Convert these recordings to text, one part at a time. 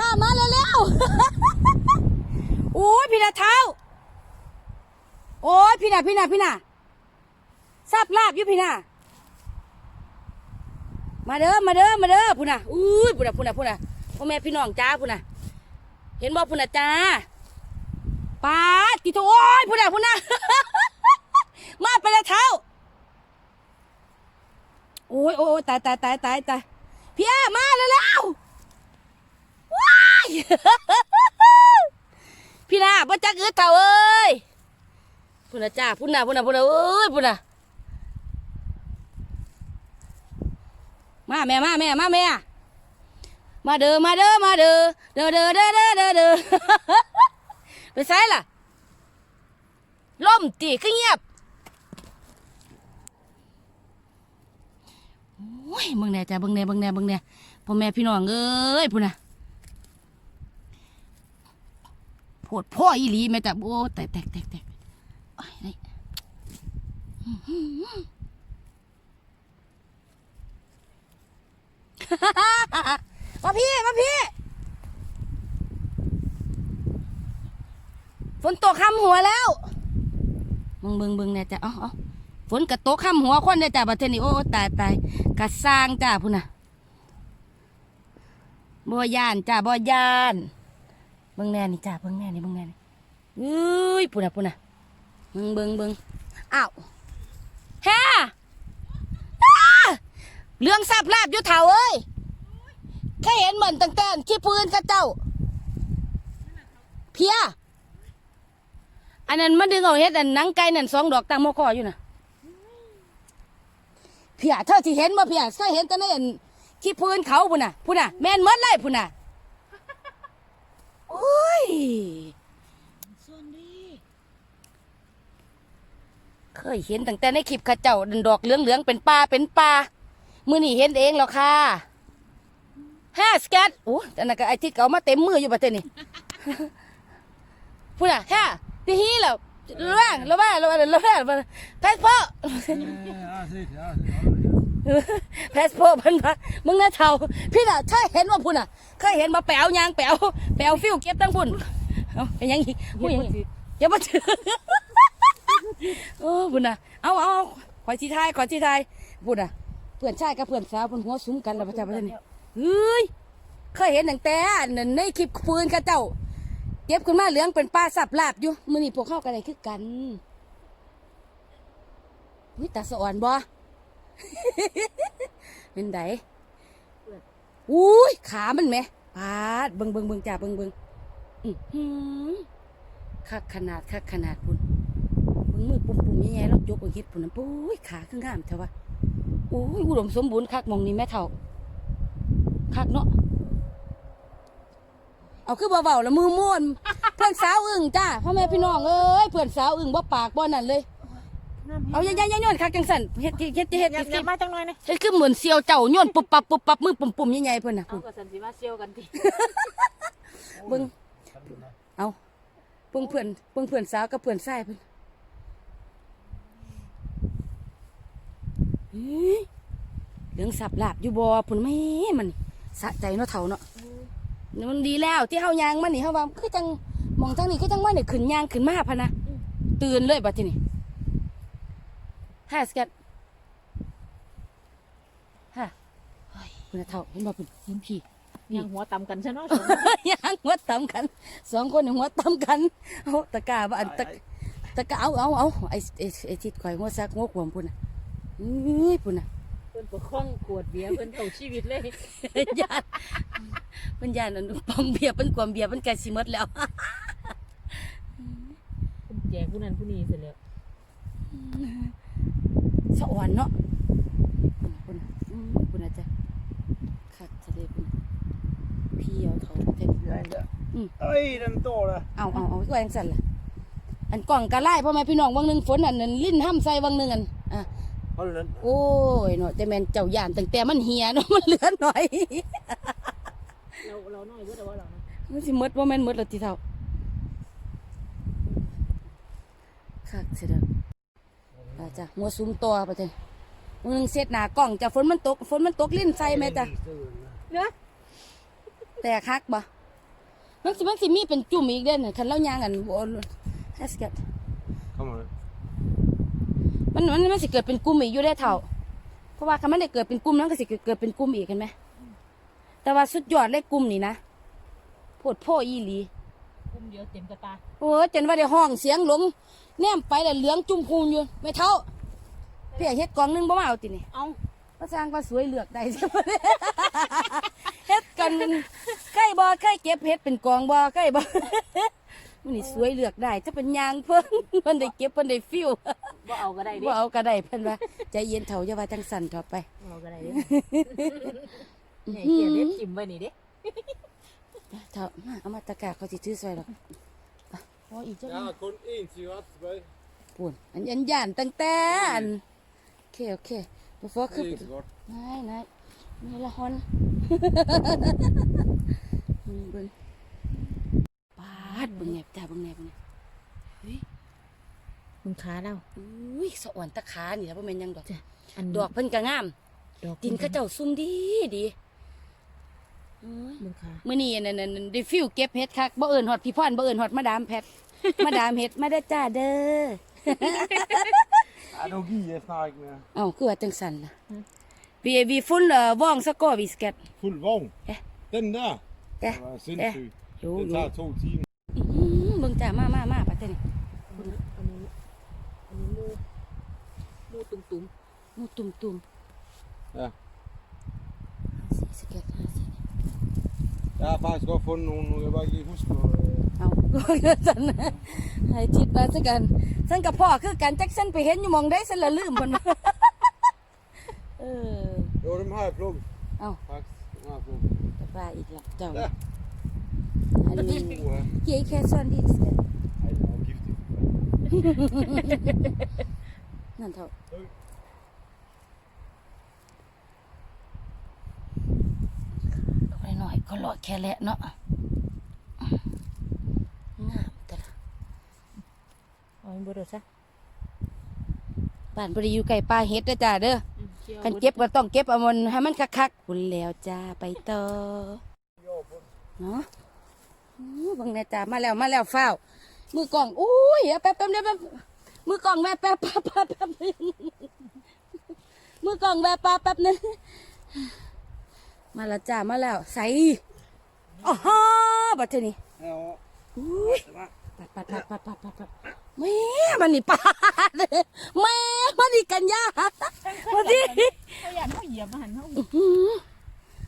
ค่ะมาเร็วๆ โอ้ยพี่นาเท้า โอ้ยพี่นาพี่นาพี่นาทราบลาบอยู่พี่นามาเด้อมาเด้อมาเด้อพุ่นน่ะอุ้ยพุ่นน่ะพุ่นน่ะพุ่นน่ะพ่อแม่พี่น้องจ้าพุ่นน่ะ เห็นบ่พุ่นน่ะจ้าป้าติโตโอ้ยพุ่นน่ะพุ่นน่ะมาไปละเท้าโอ้ยโอ้ยตายตายตายตายตายพี่อามาแล้วแล้วๆ พี่นาบ่จักอึดเท่าเอ้ยพุ่นนะจ้าพุ่นนะพุ่นนะพุ่นนะเอ้ยพุ่นนะมาแม่มาแม่มาแม่มาเด้อมาเด้อมาเด้อเด้อเด้อเด้อเด้อเด้อเด้อไปไสล่ะล่มตีคือเงียบโอ้ยเบิ่งแน่จ้ะเบิ่งแน่เบิ่งแน่เบิ่งแน่พ่อแม่พี่น้องเอ้ยพุ่นนะโพดพ่ออีหลีแม่จ้ะโอ้แตกแตกแตกแตกโอ้ยนี่อื้อหือมาพี่ มาพี่ ฝนตกข้ามหัวแล้วมึงเบิ่งเบิ่งแหน่จ้ะเอ๋อาฝนกระตกข้ามหัวคนเนี่ยจ้ะประเทศนี้โอ้ตายตายกะสร้างจ้าพุ่นน่ะบ่ย่านจ้าบ่ย่าน เบิ่งแน่นี่จ้าเบิ่งแน่นี่เบิ่งแน่นี่เอ้ยพุ่นน่ะพุ่นน่ะเบิ่งเบิ่งเบิ่งอ้าวแฮ่อ้เรื่องสับลาบอยู่เถาเอ้ยแค่เห็นเหมือนตั้งแต่ขี้พื้นกับเจ้า เพีย อันนั้นมันดึงเอาเฮ็ดอันหนังไก่นั่นสองดอกตามมคออยู่น่ะเพียเธอที่เห็นบ่เพียเคยเห็นแต่ในอันขี้พื้นเขาพุ่นน่ะพุ่นน่ะแม่นหมดเลยพุ่นน่ะโอ้ย ส่วนดี เค ยเห็นตั้งแต่ในคลิปข้าเจ้าดันดอกเหลืองๆเป็นปลาเป็นปลามือนี้เห็นเองแล้วค่ะห้าสแกตโอ้อันนั้นก็ไอที่เก่ามาเต็มมืออยู่บัดเดี๋ยวนี้พุ่นน่ะห้าที่ฮีแล้วระวังระวังระวังระวังระวังแพสโพแพสโพพันพะมึงน่าเท่าพี่น่ะถ้าเห็นว่าพุ่นน่ะ เคยเห็นมาแปลวยางแปลวแปลวฟิวเก็บตั้งพุ่นเอาเป็นยังอีกพูดหยังอีกอย่ามาถือ โอ้พุ่นนะเอาเอาเอาขอชีทายขอชีทายพุ่นนะเพื่อนชายกับเพื่อนสาวเพื่นหัวซุ้มกันแล้วประจำประจำนี่เฮ้ยเคยเห็นตั้งแต่นั่นในคลิปปืนกับเจ้าเก็บขึ้นมาเหลืองเป็นปลาสับลาบอยู่มือนี้พวกเข้ากันได้คือกันวิตาสอ่อนบ่เป็นไดอุ้ยขามันไหมปาดเบิงเบิงเบิงจ่าเบิงเบิงอื้อหือคักขนาดคักขนาดพุ่นเบิง มือปุ่มปุ่มๆใหญ่ๆแล้วยกเอาเฮ็ดพุ่นนะปุ้ยขาขึ้นงามเถอะวะโอ้ยอุดมสมบูรณ์คักหมองนี้แม่เท่าคักเนาะเอาคือเบาๆแล้วมือม่วนเพื่อนสาวอึ่งจ้าพ่อแม่พี่น้องเอ้ยเพื่อนสาวอึ่งบ่ปากบ่นั่นเลยเอาย่าๆๆย้อนคักจังสั่นเฮ็ดเฮ็ดเฮ็ดอเฮ็ยาดกอยากมาจังหน่อยนะเฮ็ดคือเหมือนเซียวเจ้าย้อนปุบปับปุบปับมือปุ่มๆใหญ่ๆเพิ่นน่ะเอากับสันสิมาเซียวกันทีเบิ่งเอาเบิ่งเพื่อนเบิ่งเพื่อนสาวกับเพื่อนชายเพิ่น เฮ้ยเหลืองสับลาบอยู่บ่พุ่นแม่มันสะใจเนาะเฒ่าเนาะมันดีแล้วที่เฮายางมันนี่เฮาว่าคือจังมองทางนี้คือจังว่านี่ขึ้นยางขึ้นมาพะนะตื่นเลยบัดทีนี้ฮ่าสกัดฮ่าเฮ้ยพุ่นน่ะเฒ่าเห็นบ่พุ่นเห็นพี่ยังหัวต่ำกันใช่เนาะย่างหัวตำกันสองคนนี่หัวตำกันเอาตะกร้าบ้านตะตะกร้าเอาเอาเอาไอ้ไอ้ไอ้ทิดข่อยหัวซักหัวขวมพุ่นน่ะเอ้ยพุ่นน่ะเพิ่นปกครองขวดเบียร์เพิ่นเอาชีวิตเลยญาติมันญาติอันปองเบียร์เป็นความเบียร์เป็นไก่สิหมดแล้วเพิ่นแจกผู้นั้นผู้นี้เสร็จแล้วสะอ่อนเนาะพุ่นน่ะอืมพุ่นน่ะจ้ะคักทะเลพุ่นน่ะพี่เอาเขาเต็มเอ้ยนั่นโตละเอาเอาเอาตัวเองสั่นล่ะอันกล่องกะไล่พ่อแม่พี่น้องวังหนึงฝนอันนั้นลิ้นห้ำใส่วังหนึงอันอะ เพราะนั้นโอ้ยเนาะแต่แม่นเจ้าย่านตั้งแต่มันเหียเนาะมันเหลือหน่อยเราเราน้อยเพิ่นแต่ว่าเรานะมันสิหมดว่าแม่นหมดและทีเท่าคักเสียเด้อไปจ้ะหัวซุ้มตัวไปเถอะมึงเสร็จหน้ากล้องจ้ะฝนมันตกฝนมันตกลิ้นใส่แม่จ้ะเนาะแต่คักบ่มันสิมันสิมีเป็นจุ่มอีกเด้อน่ะคันเราย่างกันบ่ฮัสกัด Kom maar. มั นมันมันสิเกิดเป็นกลุ่มอีกอยู่ได้เท่า เพราะว่าคันมันได้เกิดเป็นกลุ่มแล้วก็สิเกิดเป็นกลุ่มอีกเห็นไหมแต่ว่าสุดยอดเลยกลุ่มนี่นะโพดโพอีหลีกุ้มเดียวเต็มกระตาโอ้ยจนว่าได้ห้องเสียงหลงแนมไปแล้วเหลืองจุ่มพูนอยู่ไม่เท่าเพียเฮ็ดกล่องหนึงบ่มาเอาตินี่เอ้าพระสร้างว่าสวยเลือกได้ใช่ไหมเฮ็ดกันใกล้บ่ใกล้เก็บเฮ็ดเป็นกองบ่ใกล้บ่ มันนี่สวยเลือกได้ ถ้าเป็นยางเพิ่นเพิ่นได้เก็บเพิ่นได้ฟิวบ่เอาก็ได้ดิบ่เอาก็ได้เพิ่นว่าใจเย็นเถาอย่าว่าจังสั่นเถอะไปบ่เอาก็ได้ดิแหน่เขียนเล็บจิ้มไว้นี่เด้เถามาเอามาตะกร้าเขาสิถือซอยหรอกอะพออีกจัง Ja, kon één sigaret bij. ปุ่นอันยันย่านตั้งแต่อันโอเคโอเคบ่ฟอคือ Eén sigaret. นายนายมีละฮอนอืมเบิ่งปา ดเบิ่งแหนบจ้าเบิ่งแหนบเบิ่งแหนบเฮ้ยมึงขาเราอุ้ยสะอ่อนตะขานี่ล่ะบ่แม่นหยังดอกจ้ะอันดอกเพิ่นก็งามดอกดินเขาเจ้าซุ่มดีดีโอ้ยมึงขามื่อนี้นั่นนั่นได้ฟิวเก็บเห็ดคักบ่เอิญฮอดพี่พรบ่เอิญฮอดมาดามแพทมาดามเห็ดมาได้อจ้าเด้อ Ja, nog hier snaar ik meer. เอ้าคือว่าจังสันล่ะวีวีฟุ้นเอ่อว่องสะกอวิสเก็ต Voel wong. Ja. Den daar. Ja. Dat was sindssygt. โย Het โย gaat zo team. อื้อหือ เบิ่งจ้ามามามาปัดเด้นี่อันนี้อันนี้อันนี้มูมูตุ้มตุ้มหมูตุ่มตุ่ม Ja. สีสเก็ตห้าสิ Ja, faktisk godt fundet nogle. Nu kan jeg bare ikke lige huske, hvor... øh, เอาก็สันนะให้ทิดมาซะกันสันกับพ่อคือกันจักสันไปเห็นอยู่หมองได้สันละลืมเพิ่นว่าเออ Jo, dem har jeg plukket. Au. Faktisk, dem har jeg plukket. ตะปลาอีกแล้วเจ้า Ja. อันนี้ Uha. เย้แค่ซ่อนดีสเก็ต Ej, det var giftigt. นั่นเท่า Øj. ไปหน่อยก็หลอดแค่แหละเนาะงามแต่ละเอาให้บ่ได้ซะบ้านบริอยู่ไก่ปลาเฮ็ดเด้อจ้าเด้ออืมชี่ยวกันเก็บก็ต้องเก็บเอามันให้มันคักๆคุณแล้วจ้าไปต่อเนาะอู้ บังแน่จ้ามาแล้วมาแล้วฟ้าวมือกล้องอุ้ยเอาแป๊บแป๊บเดียวแป๊บมือกล้องแม่แป๊บแป๊บแป๊บแป๊บนึงมือกล้องแม่แป๊บแป๊บนึงมาแล้วจ้ามาแล้วใส่อ๋อฮะบัดเทอนี้ Ja, อุ้ยปัดปัดปัดปัดปัดปัดปัดแม่มันนี่ปาดเลยแม่มันนี่กันยามาดิเขาอยากเขาเหยียบมาหันเขาอื้อหือ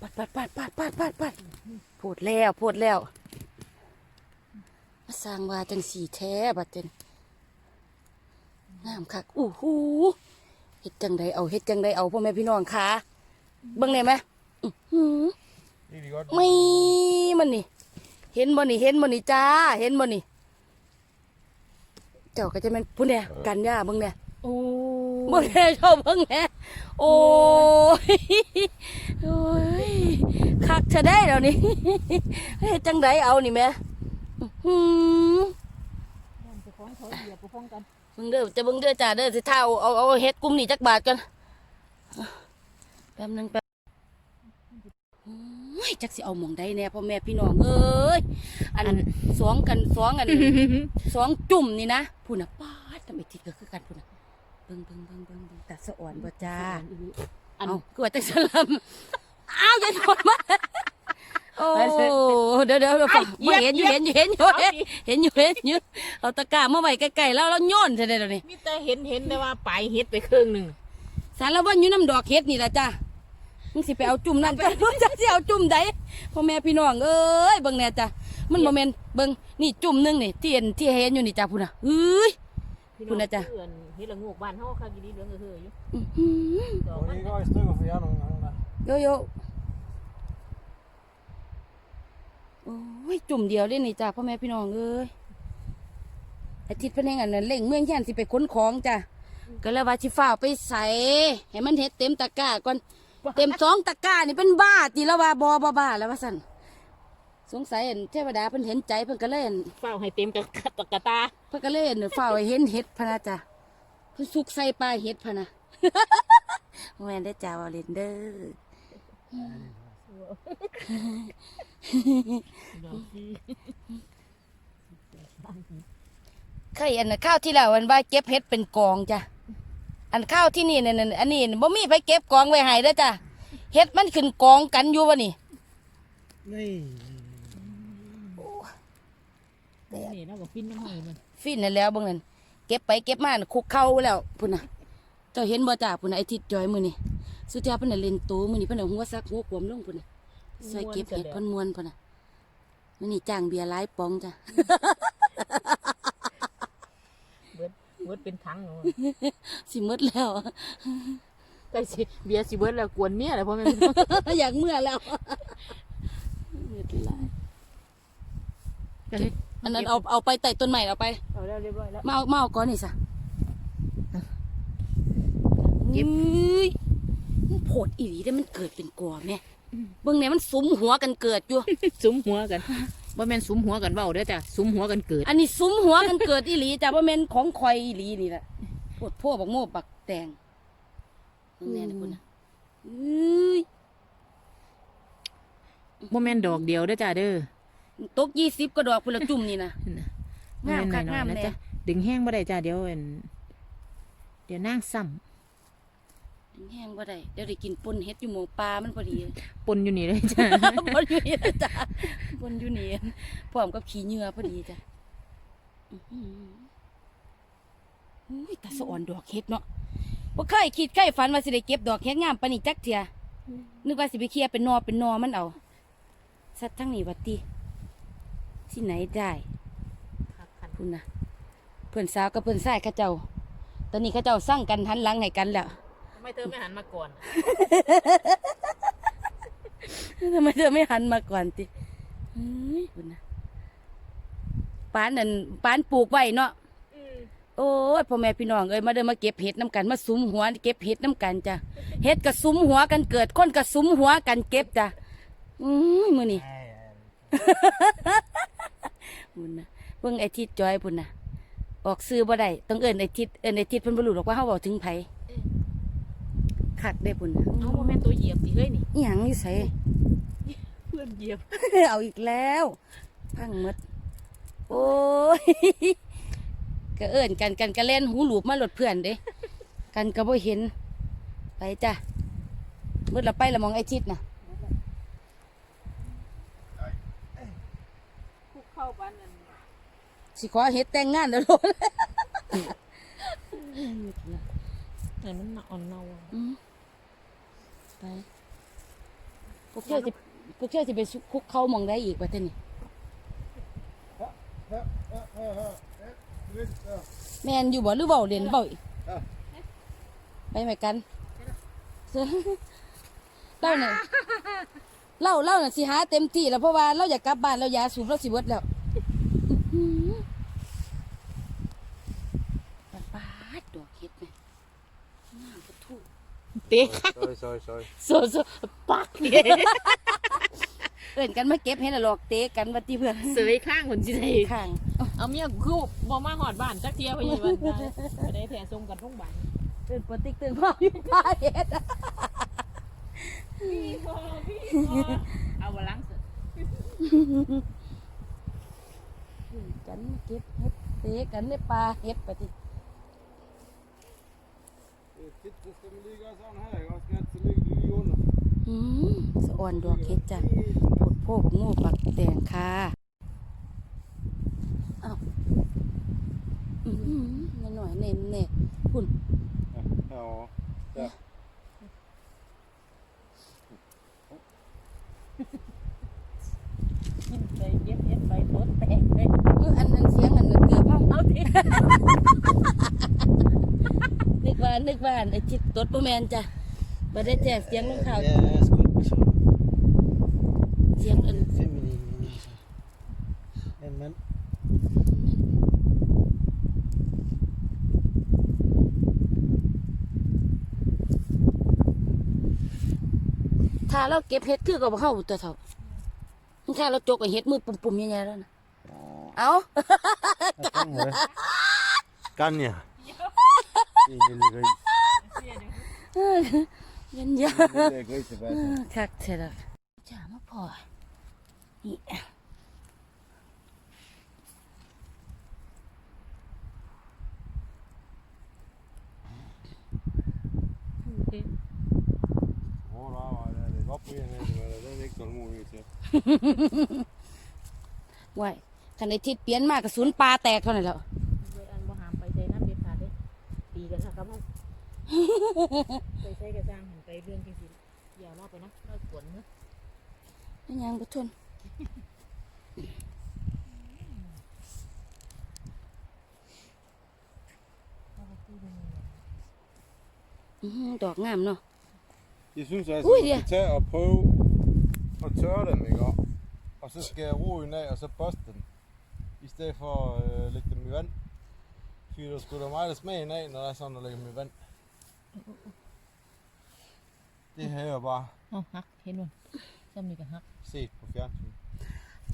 ปัดปัดปัดปัดปัดปัดปัดพูดแล้วพูดแล้ว มาสร้างว่าจังสีแท้บัดเจนงามคักอู้หูเฮ็ดจังใดเอาเฮ็ดจังใดเอาพ่อแม่พี่น้องค่ะเบิ่งได้ไหมอื้อหือ rigtig godt. ไม่มันนี่ เห็นบ่นี่เห็นบ่นี่จ้า เห็นบ่นี่ เจ้าก็จะเป็นผู้เนี่ยกันย่าเบิ่งเนี่ยโอ้เบิ่งแน่ชอบเบิ่งแน่โอ้ยโอ้ยคักจะได้แล้วนี่เฮ็ดจังไดเอานี่แม่อื้อ หือจะฟ้องเขาเหยียบไปฟ้องกันเบิ่งเด้อจะเบิ่งเด้อจ้าเด้อสิเท่าเอาเอาเฮ็ดกลุ่มนี่จักบาทกันแป๊บหนึงแป๊บโอ้ยจักสิเอาหม่องใดแน่พ่อแม่พี่น้องเอ้ยอันสองกันสองอันสองจุ่มนี่นะพูดนะป้าดทำไมติดก็คือกันพูดนะเบิ่งเบิ่งเบิ่งเบิ่งเบิ่งตัดสะอ่อนบ่จ้าอันเอาคือว่าจังสลัมอ้าวอย่าถอดมา โอ้เดี๋ยวเดี๋ยวเดี๋ยวฟังบ่เห็นอยู่เห็นอยู่เห็นอยู่เห็นเห็นอยู่เห็นอยู่เอาตะกร้ามาไว้ใกล้ๆแล้วแล้วโยนใช่ได้เดี๋ยวนี้มีแต่เห็นเห็นแต่ว่าปลายเฮ็ดไปครึ่งหนึ่งสารวัตรอยู่น้ำดอกเฮ็ดนี่ล่ะจ้ามึงสิไปเอาจุ่มนั่นกันมึงจะสิเอาจุ่มใดพ่อแม่พี่น้องเอ้ยเบิ่งแน่จ้ะมันบ่แม่นเบิ่งนี่จุ่มหนึงนี่ที่เห็นที่เห็นอยู่นี่จ้าพูดน่ะเอ้ย พี่คุณน่ะจ๊ะเพื่อนเฮ็ดละงูกบ้านเฮาค่ะกินดีเหลืองเฮืออยู่อื้อหือ ดอก Må มัน lige gå i stykker for jer nogle gange der. โยโย่ โอ้ยจุ่มเดียวเลยนี่จ้าพ่อแม่พี่น้องเอ้ยอาทิตย์เพนเองอันนั้นเล่งเมืองแค่นสิไปขนของจ้ะก็เลยว่าชิฟ้าวไปใส่ให้มันเฮ็ดเต็มตะกร้าก่อนเต็มสองตะกร้านี่เป็นบ้าตีแล้วว่าบอบบ้าแล้วว่าสั่นสงสัยอันเทวดาเพิ่นเห็นใจเพิ่นก็เลยอั่นเฝ้าให้เต็มกระตะกะตาเพิ่นก็เลยอั่นฟ้าวให้เห็นเห็ดพะนะจ้ะเพิ่นสุกใส่ปลาเห็ดพะนะแม่นได้อจ้าว่าเล่นเด้อดอกที่ เคยอันน่ะข้าวที่แล้วอันว่าเก็บเฮ็ดเป็นกองจ้ะอันข้าวที่นี่เนี่ยอันนี้บ่มีไปเก็บกองไว้ให้เด้อจ้ะเฮ็ดมันขึ้นกองกันอยู่วะนี่นี่นี่เราก็ปิ้นน้ำหอยมันฟินนั่นแล้วเบิ่งนั่นเก็บไปเก็บมาน่ะคุกเข้าแล้วพุ่นน่ะ เจ้าเห็นบ่จ้าพุ่นน่ะไอ้ทิดจอยมื้อนี่สุดท้ายเพิ่นน่ะเล่นโตมื้อนี้เพิ่นน่ะหัวซักหัวขวมลงพุ่นน่ะ ซอยเก็บเห็ดเพิ่นมวนพุ่นน่ะมื้อนี้จ้างเบียร์หลายปองจ้ะ เบิดเบิดเป็นถังเนาะสิหมดแล้วใกล้สิเบียร์สิเบิดแล้วกวนเมียแล้วพ่อแม่อยากเมื่อแล้วหมดหลายอันนั้นเอาเอาไปใต้ต้นไม้เอาไป เอาแล้วเรียบร้อยแล้วมาเอามาเอาก่อนนี่ซะเก็บอ้ยมันโผดอีหลีได้มันเกิดเป็นกอแม่ เบิ่งเนี่ยมันสุมหัวกันเกิดอยู่ สุมหัวกันบ่แม่นสุมหัวกันเว้าเด้อจ้ะสุมหัวกันเกิด อันนี้สุมหัวกันเกิดอีหลีจ้ะว่าแม่นของคอยอีหลีนี่แหละโพดพวกบักโม่บักแตงนั่นแน่นะคุณนะเอ้ยบ่แม่นดอกเดียวเด้อจ้ะเด้อตกยี่สิบก็ดอกพุ่นละจุ่มนี่นะน่ะงามคักบ่แน้อยงามๆนะแน่จ๊ะดึงแห้งบ่ได้จ้ะเดี๋ยวอันเดี๋ยวนางซ้ำ แห้งบ่ได้เดี๋ยวได้กินปนเฮ็ดอยู่หมองปลามันพอดี ปนอยู่นี่เลยจ้ะบนอยู่นี่นะจ้ะบนอยู่นี่พร้อมกับขี้เหงื่อพอดีจ้ะอื้อหืออุ้ยตาสะอ่อนดอกเฮ็ดเนาะบ่เคยคิดเคยฝันว่าสิได้เก็บดอกเฮ็ดงามปานนี้จักเทื่อนึกว่าสิไปเคลียร์เป็นนอเป็นนอมันเอาสัตว์ทั้งนี้วัดติที่ไหนได้คุณนะเพื่อนสาวกับเพื่อนชายเข้าเจ้า ตอนนี้เข้าเจ้าสร้างกันหันหลังให้กันแล้วทำ ไมเธอไม่หันมาก่อน ทำไมเธอไม่หันมาก่อนติเฮ้ยคุณนะปานนั่นปานปลูกไว้เนาะโอ้ยพ่อแม่พี่น้องเอ้ยมาเดินมาเก็บเห็ดน้ำกันมาสุมหัวเก็บเห็ดน้ำกันจ้ะเห็ดกับสุมหัวกันเกิดคนกับสุมหัวกันเก็บจ้ะอือมือนี่บุญนะเบิ่งไอ้ทิดจอยบุญนะออกซื้อบ่ได้ต้องเอิ้นไอ้ทิดเอิ้นไอ้ทิดเพิ่นบ่รู้หรอกว่าเฮาเว้าถึงไผ คักได้บุญนะเอาบ่แม่นตัวเหยียบสิเฮ้ยนี่อีหยังอยู่ไสเพื่อนเหยียบ เอาอีกแล้ว พังหมด โอ้ยก็เอิ้นกันกันก็เล่นหูหลูบมาหลดเพื่อนเด้กันก็บ่เห็น ไปจ้ะมืดละไปละมองไอ้ทิศน่ะคุกเข้าบ้านนั่นสิขอเฮ็ดแต่งงานแล้วโลดแต่มันอ่อนเนาอะอืม ไปพวกเชื่อสิพวกเชื่อสิไปคุกเข้ามองได้อีกว่าเท่นี่แม่นอยู่บ่หรือเว้าเล่นเว้าอีกไปไหมกันเล่าน่ะเล่าเล่าน่ะสิหาเต็มที่แล้วเพราะว่าเราอยากกลับบ้านเรายาสูบเราสิเบิดแล้วอื้อหือปาดปาดดอกเห็ดไหมงามกระทู้ เตะข้าง Sorry, sorry, sorry. โซโซปักเนี่ยเอิ่นกันมาเก็บเห็ดละหลอกเตะกันวัติเพื่อนเสยข้างคนสิได้ข้างเอาเมียกูคือบ่มาหอดบ้านจักเที่ยวไปอยู่บ้านได้ไปได้แผลส่งกันทุ่งบ้านเอิ่นปติ๊กตื่นพ่ออยู่ผ้าเห็ดเอาบาลังส์กันมาเก็บเห็ดเตะกันในป่าเห็ดปฏิ Titta, ska vi ligga sån här? Jag ska inte ligga i jorden. อืมสะอ่อนดอกเห็ดจ้ะปวดโพกโง่ปักแตงค่ะอ้าวอืมหน่อยๆเน่เน่พุ่น Ja. ja. กินไปเย็ดเย็ดไปโดนแตกเลยเอออันนั้นเสียงอันนั้นเกือบเฮาเอาที นึกว่านึกว่าอันไอ้จิตตดบ่แม่นจ้ะบ่ได้แจ้งเสียงลงข่าว Ja, jag ska inte så เสียงอัน feminin. Men, men ถ้าเราเก็บเห็ดคือกับเฮาตัวเท่าถ้าเราจกกับเห็ดมือปุ่มๆใหญ่ๆแล้วนะเอา jag kan det. ยันยาคักเถอะจ๋ามาพอนี่โอ้ราว่าเลยว่าเพื่อนเลยเลยเล็กตัวงูอยู่เชียวว้ายคันทิศเปลี่ยนมากกระสุนปลาแตกเท่าไหร่แล้ว ไปใช้กระจังหันไปเรื่องจริงๆอย่าเล่าไปนะเล่าขวนเนอะ ไม่ยังบ่ทนอื้อหือดอกงามเนาะ Jeg synes altså, Ui, vi ja. skal tage og prøve at tørre dem, ikke? Og- Og så skære roden af, og så børste dem. I stedet for at øh, lægge dem i vand. Fordi der skulle da meget af smagen af, når der er sådan at lægge dem i vand. Det har jeg bare เอาฮักเห็นมั้ยซ้ำนี่ก็ฮัก set på fjernsyn.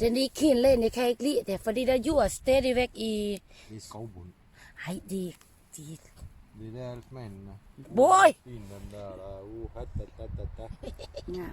Den er ikke helt len, jeg kan ikke lide det, fordi der er jord stadigvæk i... Det er skovbund. Ej, det, det, Det er der alt smagen er. Boy! Fin den der, der er uh, hat, da, da, da, da. ja.